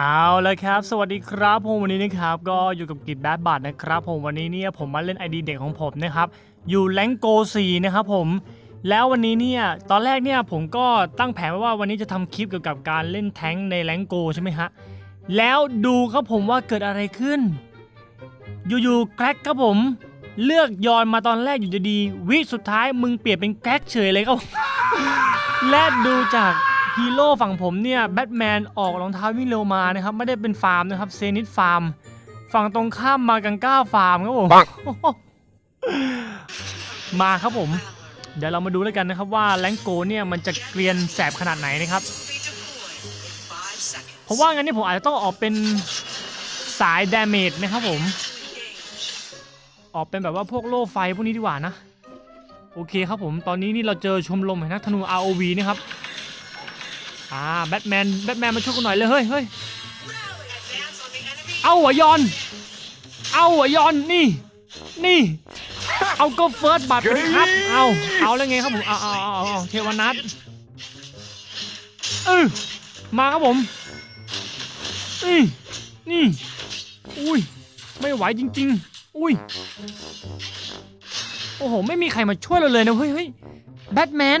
เอาลยครับสวัสดีครับผมวันนี้นะครับก็อยู่กับกิจแบดบัตนะครับผมวันนี้เนี่ยผมมาเล่นไอดีเด็กของผมนะครับอยู่แรงโกซีนะครับผมแล้ววันนี้เนี่ยตอนแรกเนี่ยผมก็ตั้งแผนไว้ว่าวันนี้จะทำคลิปเกี่ยวกับการเล่นแท้งในแรงโกใช่ไหมฮะแล้วดูครับผมว่าเกิดอะไรขึ้น อยู่ๆแกร็กครับผมเลือกยอนมาตอนแรกอยู่ดีๆวิสุดท้ายมึงเปลี่ยนเป็นแกร็กเฉยเลยครับและดูจาก ฮีโร่ฝั่งผมเนี่ยแบทแมนออกรองเท้าวิ่งเร็วมานะครับ ไม่ได้เป็นฟาร์มนะครับเซนิตฟาร์ม ฝั่งตรงข้ามมากังก้าฟาร์มครับผมปังมาครับผม เดี๋ยวเรามาดูแล้วกันนะครับว่าแรงโกเนี่ยมันจะเกรียนแสบขนาดไหนนะครับผมว่างั้นนี่ผมอาจจะต้องออกเป็นสายดาเมจนะครับผม ออกเป็นแบบว่าพวกโล่ไฟพวกนี้ดีกว่านะ โอเคครับผม ตอนนี้นี่เราเจอชมรมแห่งนักธนู ROV นะครับ อ่าแบทแมนแบทแมนมาช่วยกันหน่อยเลยเฮ้ยเฮ้ยเอาหัวยอน เอาหัวยอนนี่ นี่ เอาก็เฟิร์สบัตรไปดิครับ เอาเอาแล้วไงครับผมเอาเอาเอาเอาเอาเทวนัทเออมาครับผมนี่นี่อุ้ยไม่ไหวจริง ๆ อุ้ยโอ้โหไม่มีใครมาช่วยเราเลยนะเฮ้ยเฮ้ยแบทแมน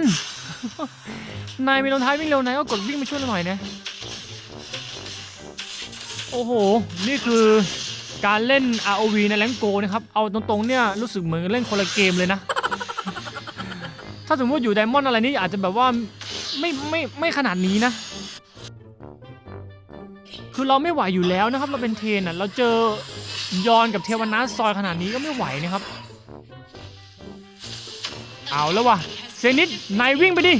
นายมีรองเท้าวิ่งเร็วนายก็กดวิ่งมาช่วยเราหน่อยนะ โอ้โห นี่คือการเล่น ROV ในแรงโกนะครับ เอาตรงๆเนี่ยรู้สึกเหมือนเล่นคนละเกมเลยนะ ถ้าสมมติอยู่ไดมอนด์อะไรนี่อาจจะแบบว่าไม่ไม่ไม่ขนาดนี้นะ คือเราไม่ไหวอยู่แล้วนะครับ เราเป็นเทนอะ เราเจอยอนกับเทวนาซอยขนาดนี้ก็ไม่ไหวนะครับ เอาแล้ววะเซนิดนายวิ่งไปดิ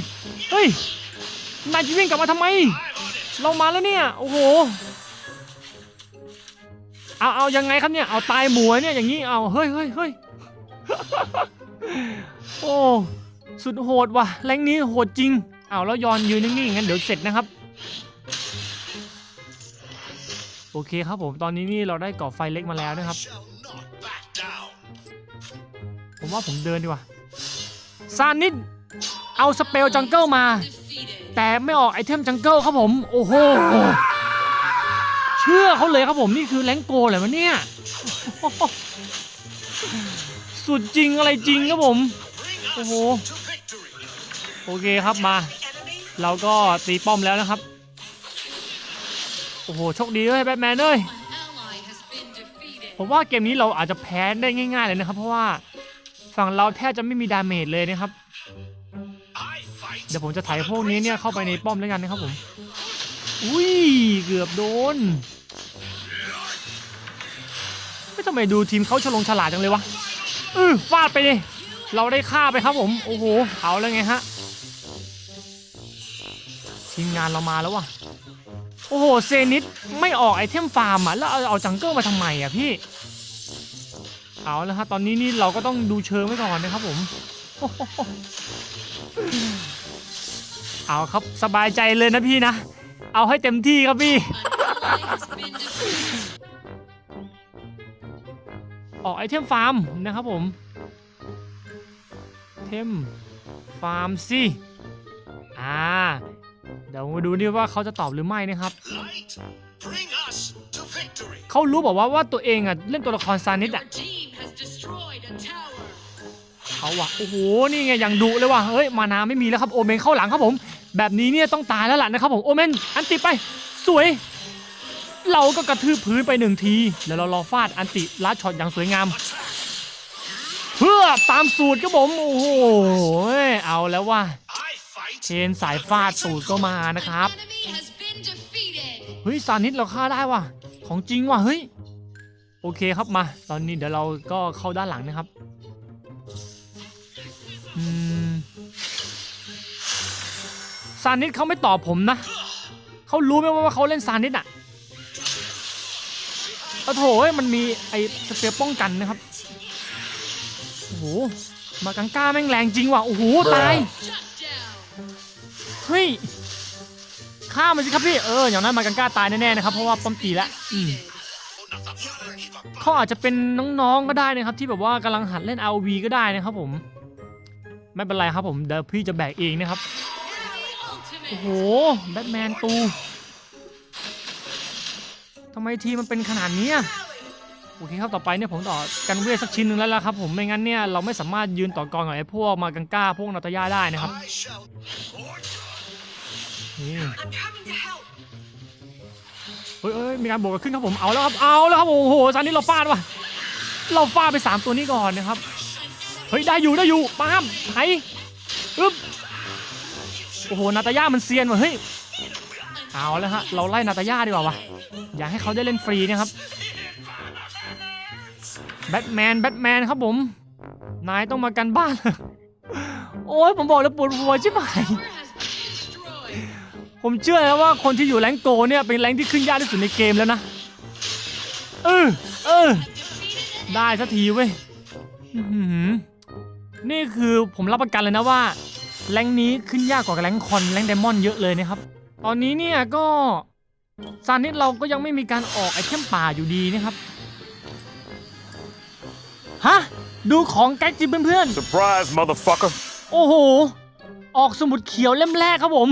เฮ้ย นายจะวิ่งกลับมาทำไม เรามาแล้วเนี่ย โอ้โห เอาเอายังไงครับเนี่ย เอาตายหมัวเนี่ยอย่างนี้เอาเฮ้ยเฮ้ยเฮ้ยโอ้สุดโหดว่ะแรงนี้โหดจริงเอาแล้วยอนยืนนิ่งๆงั้นเดี๋ยวเสร็จนะครับ โอเคครับผมตอนนี้นี่เราได้ก่อไฟเล็กมาแล้วนะครับ ผมว่าผมเดินดีกว่าซานิด เอาสเปลจังเกิลมา แต่ไม่ออกไอเทมจังเกิลครับผม โอ้โห เชื่อเขาเลยครับผมนี่คือแรงโกเลยวะเนี่ย สุดจริงอะไรจริงครับผม โอ้โห โอเคครับมา เราก็ตีป้อมแล้วนะครับ โอ้โหโชคดีเลยแบทแมนเอ้ยผมว่าเกมนี้เราอาจจะแพ้ได้ง่าย ๆ เลยนะครับ เพราะว่าฝั่งเราแทบจะไม่มีดาเมจเลยนะครับ เดี๋ยวผมจะไถ่ายพวกนี้เนี่ยเข้าไปในป้อมแล้วกันนะครับผม อุ้ยเกือบโดน ไม่ทำไมดูทีมเขาฉลงฉลาดจังเลยวะเออฟาดไปดิเราได้ฆ่าไปครับผม โอ้โห เอาแล้วไงฮะ ทีมงานเรามาแล้ววะโอ้โห เซนิดไม่ออกไอเทมฟาร์มอะ แล้วเอาเอาจังเกิลมาทำไมอะพี่ เอาแล้วฮะ ตอนนี้นี่เราก็ต้องดูเชิงไว้ก่อนนะครับผม เอาครับสบายใจเลยนะพี่นะ เอาให้เต็มที่ครับพี่ ออกไอเทมฟาร์มนะครับผมเทมฟาร์มสิอ่า เดี๋ยวมาดูดิว่าเขาจะตอบหรือไม่นะครับ เขารู้บอกว่าว่าตัวเองอะเล่นตัวละครซานิสอะเอาว่ะโอ้โห นี่ไงอย่างดุเลยว่ะเฮ้ย มานาไม่มีแล้วครับ โอเมนเข้าหลังครับผม แบบนี้เนี่ยต้องตายแล้วล่ะนะครับผมโอเมนอันติไปสวย เราก็กระทืบพื้นไปหนึ่งทีแล้วเรารอฟาดอันติลัดช็อตอย่างสวยงามเพื่อตามสูตรครับผมโอ้โหเอาแล้วว่าเชนสายฟาดสูตรก็มานะครับเฮ้ยซานิสเราฆ่าได้ว่ะของจริงว่ะเฮ้ยโอเคครับมา ตอนนี้เดี๋ยวเราก็เข้าด้านหลังนะครับอืม ซานิสเขาไม่ตอบผมนะ เขารู้ไหมว่าเขาเล่นซานิสอะโอ้โถมันมีไอ้สเปียร์ป้องกันนะครับ โอ้โห มากังก้าแม่งแรงจริงว่ะ โอ้โห ตาย เฮ้ย ฆ่ามันสิครับพี่ เออ อย่างนั้นมากังก้าตายแน่ๆนะครับ เพราะว่าป้อมตีแล้วอืมเขาอาจจะเป็นน้องๆก็ได้นะครับ ที่แบบว่ากำลังหัดเล่น RV ก็ได้นะครับผม ไม่เป็นไรครับผม เดี๋ยวพี่จะแบกเองนะครับ โอ้โห แบทแมนตูทำไมทีมันเป็นขนาดนี้โอเคครับต่อไปเนี่ยผมต่อกันเวทสักชิ้นหนึ่งแล้วล่ะครับผมไม่งั้นเนี่ยเราไม่สามารถยืนต่อกรกับไอ้พวกมากังก้าพวกนาตยาได้นะครับนี่เฮ้ยเฮ้ยมีการบวกกันขึ้นครับผมเอาแล้วครับเอาแล้วครับโอ้โหซานนี้เราฟาดว่ะเราฟาดไปสามตัวนี้ก่อนนะครับเฮ้ยได้อยู่ได้อยู่ป้ามไถอึ๊บ โอ้โหนาตาย่ามันเซียนว่ะเฮ้ยเอาแล้วฮะเราไล่นาตาย่าดีกว่าวะอย่าให้เขาได้เล่นฟรีนะครับแบทแมนแบทแมนครับผม นายต้องมากันบ้าน โอ้ยผมบอกแล้วปวดหัวใชิบหายผมเชื่อแล้วว่าคนที่อยู่แรงโกเนี่ยเป็นแรงที่ขึ้นยากที่สุดในเกมแล้วนะ เออเออได้สักทีเว้ยนี่คือผมรับประกันเลยนะว่า แรงนี้ขึ้นยากกว่าแรงคอนแรงไดมอนด์เยอะเลยนะครับ ตอนนี้เนี่ยก็ซานิดเราก็ยังไม่มีการออกไอเทมป่าอยู่ดีนะครับ ฮะ ดูของแก๊กจิเพื่อนๆ Surprise, motherfucker. โอ้โห ออกสมุดเขียวเล่มแรกครับผม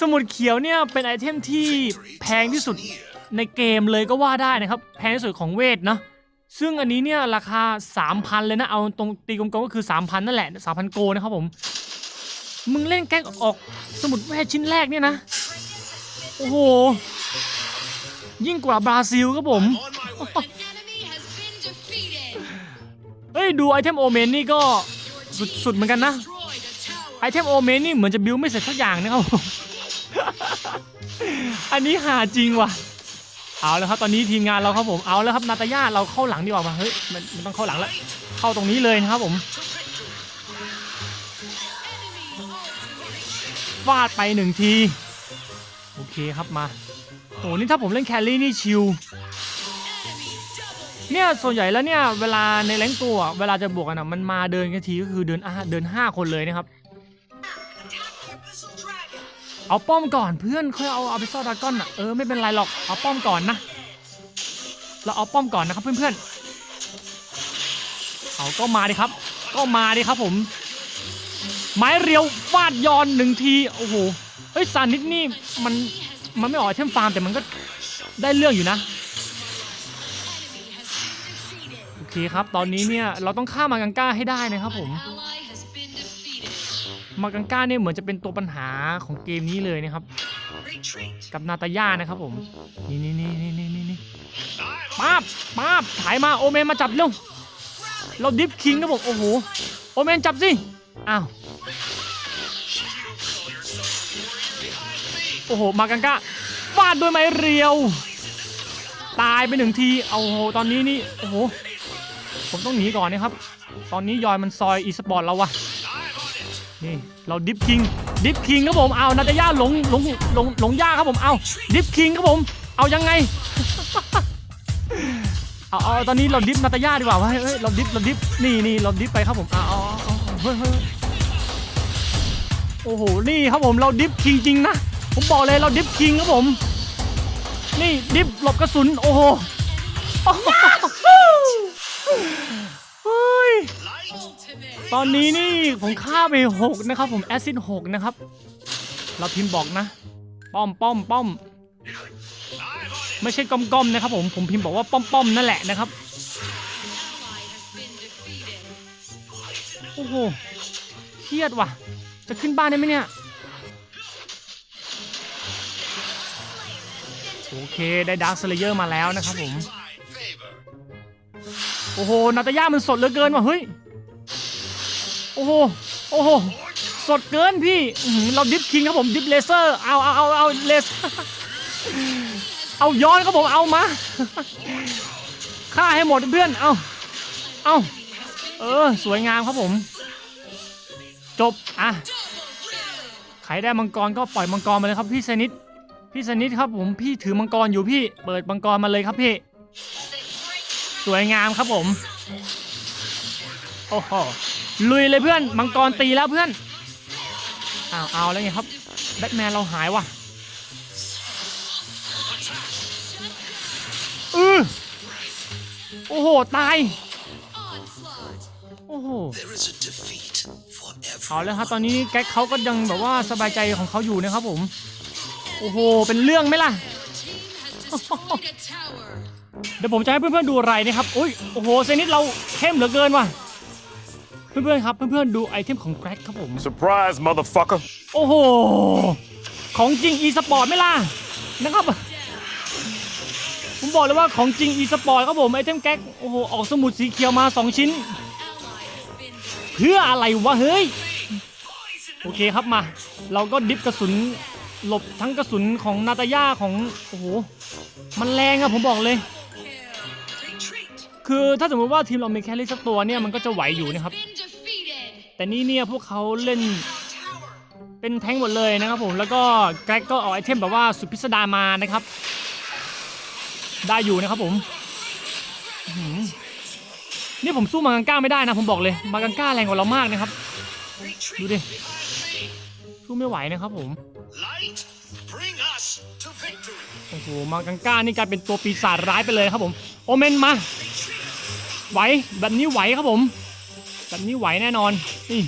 สมุดเขียวเนี่ยเป็นไอเทมที่แพงที่สุดในเกมเลยก็ว่าได้นะครับ แพงที่สุดของเวทนะ ซึ่งอันนี้เนี่ยราคา 3,000 เลยนะ เอาตรงตีกลมๆก็คือ 3,000 นั่นแหละ 3,000 โกนะครับผม มึงเล่นแก๊กออกสมุดเวทชิ้นแรกเนี่ยนะ โอ้โห ยิ่งกว่าบราซิลครับผม เฮ้ย ดูไอเทมโอเมนนี่ก็ Your Sụt- team sụt mà canh á. destroyed a tower. ไอเทมโอเมนนี่เหมือนจะบิวไม่เสร็จสักอย่างนะครับผมอันนี้หาจริงว่ะ เอาแล้วครับตอนนี้ทีมงานเราครับผมเอาแล้วครับนาตายาเราเข้าหลังดีกว่าป่ะเฮ้ยมันมันต้องเข้าหลังแล้วเข้าตรงนี้เลยนะครับผมฟาดไปหนึ่งทีโอเคครับมาโหนี่ถ้าผมเล่นแคลรี่นี่ชิลเนี่ยส่วนใหญ่แล้วเนี่ยเวลาในแรงตัวเวลาจะบวกกันอะมันมาเดินกันทีก็คือเดินเดิน5คนเลยนะครับ เอาป้อมก่อนเพื่อนค่อยเอาเอาบิซอดากอนอะเออไม่เป็นไรหรอกเอาป้อมก่อนนะ เราเอาป้อมก่อนนะครับเพื่อนๆเอาก็มาดิครับ ก็มาดิครับผม ไม้เรียวฟาดยอนหนึ่งทีโอ้โหเฮ้ยซานิดนี่มันมันไม่ออกเทมฟาร์มแต่มันก็ได้เรื่องอยู่นะโอเคครับ ตอนนี้เนี่ยเราต้องฆ่ามากังก้าให้ได้นะครับผม มากังก้าเนี่ยเหมือนจะเป็นตัวปัญหาของเกมนี้เลยนะครับ กับนาตาย่านะครับผมนี่นี่นี่นี่นี่นี่นี่ป๊าบป๊าบถ่ายมาโอเมนมาจับเร็ว เราดิฟคิงครับผม โอ้โห โอเมนจับสิ อ้าว โอ้โห มากังก้าฟาดด้วยไม้เรียว ตายไปหนึ่งที เอาโห ตอนนี้นี่ โอ้โห ผมต้องหนีก่อนนะครับ ตอนนี้ยอยมันซอยอีสปอร์ตเราวะ นี่เราดิฟคิงดิฟคิงครับผมเอานาตาย่าหลงหลงหลงหลงย่าครับผมเอาดิฟคิงครับผม เอายังไงเอาเอาตอนนี้เราดิฟนาตาย่าดีกว่าเฮ้ยเฮ้ยเราดิฟเราดิฟนี่นี่เราดิฟไปครับผมเอาเอาเฮ้ยเฮ้ยโอ้โหนี่ครับผมเราดิฟคิงจริงนะผมบอกเลยเราดิฟคิงครับผม นี่ดิฟหลบกระสุนโอ้โห ตอนนี้นี่ผมฆ่าไปหกนะครับ ผมแอซิดหกนะครับ เราพิมพ์บอกนะ ป้อมป้อมป้อมไม่ใช่ก้อมก้อมนะครับผมผมพิมพ์บอกว่าป้อมป้อมนั่นแหละนะครับโอ้โหเครียดว่ะ จะขึ้นบ้านได้ไหมเนี่ยโอเคได้ดาร์คสเลเยอร์มาแล้วนะครับผมโอ้โหนาตาย่ามันสดเหลือเกินว่ะเฮ้ย อ้โห โอ้โห สดเกินพี่เราดิฟคิงครับผมดิฟเลเซอร์ เอาเอาเอาเอาเลเซอร์เอาย้อนครับผมเอามาฆ่าให้หมดเพื่อน เอาเอาเออ สวยงามครับผม จบ อะ ใครได้มังกรก็ปล่อยมังกรมาเลยครับพี่สนิท พี่สนิทครับผม พี่ถือมังกรอยู่พี่ เปิดมังกรมาเลยครับพี่ สวยงามครับผม โอ้โห ลุยเลยเพื่อนมังกรตีแล้วเพื่อนอ้าวเอาแล้วไงครับแบทแมนเราหายว่ะเออโอ้โห ตาย โอ้โหเอาแล้วครับตอนนี้แก๊กเขาก็ยังแบบว่าสบายใจของเขาอยู่นะครับผม โอ้โห เป็นเรื่องไหมล่ะ เดี๋ยวผมจะให้เพื่อนๆดูอะไรนะครับอุ้ยโอ้โหเซนิดเราเข้มเหลือเกินว่ะ เพื่อนๆครับเพื่อนๆดูไอเทมของแกร็กครับผม Surprise, motherfucker. โอ้โห ของจริง e สปอร์ตไหม่ล่ะนะครับ ผมบอกเลยว่าของจริง e สปอร์ตครับผมไอเทมแก๊กโอ้โหออกสมุดสีเขียวมา 2 ชิ้น Ally has been defeated. เพื่ออะไรวะเฮ้ย โอเคครับมา เราก็ดิฟกระสุนหลบทั้งกระสุนของนาตาย่าของโอ้โหมันแรงอะผมบอกเลย Retreat. คือถ้าสมมติว่าทีมเรามีแครี่สักตัวเนี่ยมันก็จะไหวอยู่นะครับ Been defeated. แต่นี่เนี่ยพวกเขาเล่น Tower. เป็นแท้งหมดเลยนะครับผมแล้วก็แกร็กก็เอาไอเทมแบบว่าสุดพิสดารมานะครับ ได้อยู่นะครับผมอื้อหือนี่ผมสู้มากังก้าไม่ได้นะผมบอกเลยมากังก้าแรงกว่าเรามากนะครับ ดู Retreat. ดิสู้ไม่ไหวนะครับผม Light, bring us to victory. โอ้โหมากังก้านี่กลายเป็นตัวปีศาจร้ายไปเลยครับผมโอเมนมาไหวแบบนี้ไหวครับผม แบบนี้ไหวแน่นอนนี่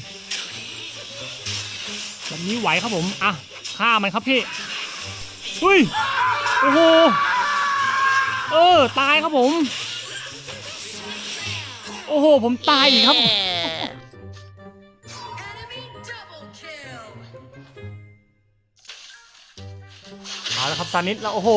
แบบนี้ไหวครับผมอะฆ่ามันครับพี่เฮ้ยโอ้โหเออตายครับผม โอ้โหผมตายอีกครับ Enemy double kill. เอาละครับซานิดแล้วโอ้โห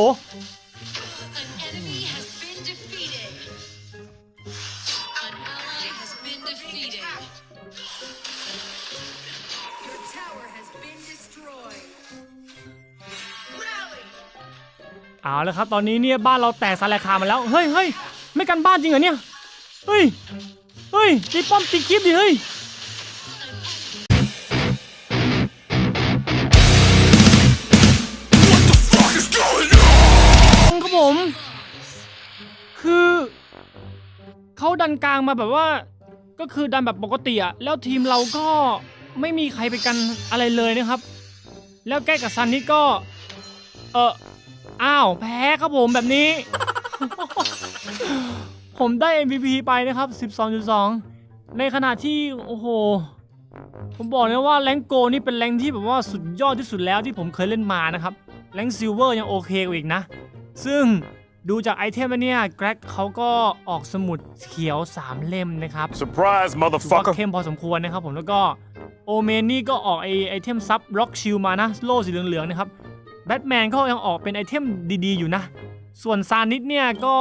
เอาละครับตอนนี้เนี่ยบ้านเราแตกสลายคามาแล้วเฮ้ยเฮ้ยไม่กันบ้านจริงเหรอเนี่ยเฮ้ยเฮ้ยตีป้อมตีคลิปดิเฮ้ยครับผม คือเขาดันกลางมาแบบว่า ก็คือดันแบบปกติอะแล้วทีมเราก็ไม่มีใครไปกันอะไรเลยนะครับ แล้วแก้กับซันนี่ก็ เออ อ้าวแพ้ครับผมแบบนี้ ผมได้ MVP ไปนะครับ 12.2 ในขณะที่โอ้โห ผมบอกเลยว่าแรงโกนี่เป็นแรงที่แบบว่าสุดยอดที่สุดแล้วที่ผมเคยเล่นมานะครับ แรงซิลเวอร์ยังโอเคกว่าอีกนะ ซึ่งดูจากไอเทมแล้วเนี่ยแกร็กเขาก็ออกสมุดเขียว 3 เล่มนะครับ Surprise, ถือว่า motherfucker. เข้มพอสมควรนะครับผมแล้วก็โอเมนนี่ก็ออกไอไอเทมซับล็อกชิลมานะ โล่สีเหลืองๆนะครับ แบทแมนก็ยังออกเป็นไอเทมดีๆอยู่นะ ส่วนซานิดเนี่ยก็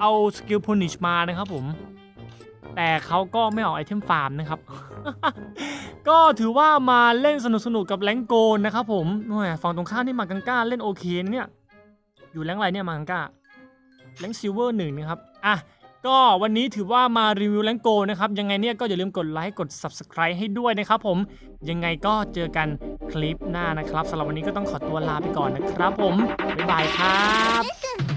เอาสกิลพนิชมานะครับผม แต่เขาก็ไม่ออกไอเทมฟาร์มนะครับ ก็ถือว่ามาเล่นสนุกๆกับแรงโกนนะครับผมโอ้ยฝั่งตรงข้ามนี่มากังก้าเล่นโอเคเนี่ย อยู่แรงอะไรเนี่ยมากังก้าแรงซิลเวอร์หนึ่งนะครับ อะ ก็วันนี้ถือว่ามารีวิวแลงโกนะครับ ยังไงเนี่ยก็อย่าลืมกดไลค์กด Subscribe ให้ด้วยนะครับผมยังไงก็เจอกันคลิปหน้านะครับสำหรับวันนี้ก็ต้องขอตัวลาไปก่อนนะครับผม บ๊ายบายครับ